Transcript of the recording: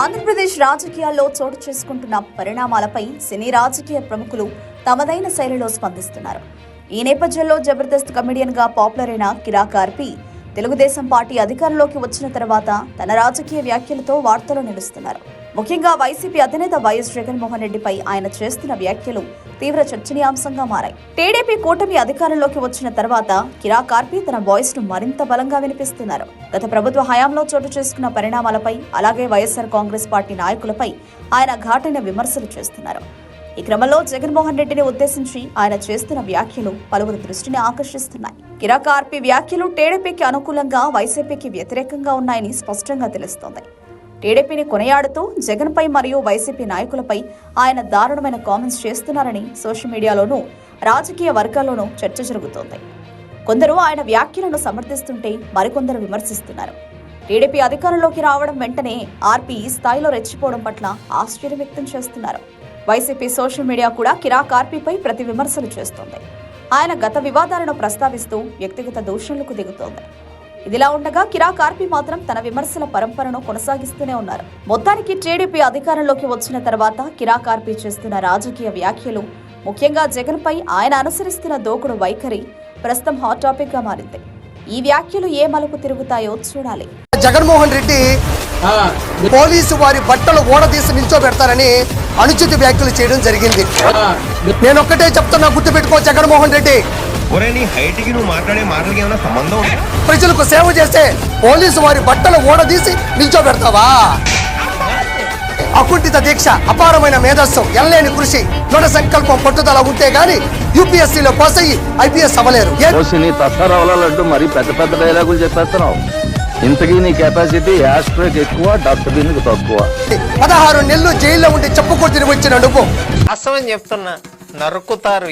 ఆంధ్రప్రదేశ్ రాజకీయాల్లో చోటు చేసుకుంటున్న పరిణామాలపై సినీ రాజకీయ ప్రముఖులు తమదైన శైలిలో స్పందిస్తున్నారు. ఈ నేపథ్యంలో జబర్దస్త్ కమెడియన్గా పాపులర్ అయిన కిరాకార్పి తెలుగుదేశం పార్టీ అధికారంలోకి వచ్చిన తర్వాత తన రాజకీయ వ్యాఖ్యలతో వార్తలు నిలుస్తున్నారు. ముఖ్యంగా వైసీపీ అధినేత వైఎస్ జగన్మోహన్ రెడ్డిపై ఆయన చేస్తున్న వ్యాఖ్యలు తీవ్ర చర్చనీయాంశంగా మారాయి. టీడీపీ కూటమి అధికారంలోకి వచ్చిన తర్వాత కిరా కార్పీ తన వాయిస్ను మరింత బలంగా వినిపిస్తున్నారు. గత ప్రభుత్వ హయాంలో చోటు చేసుకున్న పరిణామాలపై అలాగే వైఎస్ఆర్ కాంగ్రెస్ పార్టీ నాయకులపై ఆయన ఘాటైన విమర్శలు చేస్తున్నారు. ఈ క్రమంలో జగన్మోహన్ రెడ్డిని ఉద్దేశించి ఆయన చేస్తున్న వ్యాఖ్యలు పలువురు దృష్టిని ఆకర్షిస్తున్నాయి. కిరాక ఆర్పి వ్యాఖ్యలు టీడీపీకి అనుకూలంగా వైసీపీకి వ్యతిరేకంగా ఉన్నాయని స్పష్టంగా తెలుస్తోంది. టీడీపీని కొనియాడుతూ జగన్పై మరియు వైసీపీ నాయకులపై ఆయన దారుణమైన కామెంట్స్ చేస్తున్నారని సోషల్ మీడియాలోనూ రాజకీయ వర్గాల్లోనూ చర్చ జరుగుతోంది. కొందరు ఆయన వ్యాఖ్యలను సమర్థిస్తుంటే మరికొందరు విమర్శిస్తున్నారు. టీడీపీ అధికారంలోకి రావడం వెంటనే ఆర్పీ ఈ స్థాయిలో రెచ్చిపోవడం పట్ల ఆశ్చర్యం వ్యక్తం చేస్తున్నారు. వైసీపీ సోషల్ మీడియా కూడా కిరాక్ ఆర్పీపై ప్రతి విమర్శలు చేస్తోంది. ఆయన గత వివాదాలను ప్రస్తావిస్తూ వ్యక్తిగత దూషణలకు దిగుతోంది. ఇదిలా ఉండగా కిరా కార్పీ మాత్రం తన విమర్శల పరంపరను కొనసాగిస్తూనే ఉన్నారు. మొత్తానికి టీడీపీ అధికారంలోకి వచ్చిన తర్వాత కిరా ఆర్పీ చేస్తున్న రాజకీయ వ్యాఖ్యలు ముఖ్యంగా జగన్పై ఆయన అనుసరిస్తున్న దోకుడు వైఖరి ప్రస్తుతం హాట్ టాపిక్గా మారింది. ఈ వ్యాఖ్యలు ఏ మలుపు తిరుగుతాయో చూడాలి. జగన్మోహన్ రెడ్డి పోలీసు వారి బట్టలు ఓడదీసి నిల్చోబెడతారని అనుచిత వ్యాఖ్యలు చేయడం జరిగింది. నేను ఒక్కటే చెప్తున్నా గుర్తుపెట్టుకో జగన్మోహన్ రెడ్డి. ప్రజలకు సేవ చేస్తే పోలీసు వారి బట్టలు ఓడదీసి నిల్చోబెడతావా? అకుంఠిత దీక్ష అపారమైన మేధస్సు ఎల్లేని కృషి దృఢ సంకల్పం పట్టుదల ఉంటే గాని యూపీఎస్సీలో పాస్ అయ్యి ఐపీఎస్ అవ్వలేరు. మరీ పెద్ద పెద్ద డైలాగులు చెప్పేస్తున్నావు. ఇంతకీ నీ కెపాసిటీ యాస్ట్రేక్ ఎక్కువ డస్ట్బిన్ తక్కువ. పదహారు నెలలు జైల్లో ఉండి చెప్పుకో తిరిగి వచ్చిన నువ్వు అసమని చెప్తున్నా నరుకుతారు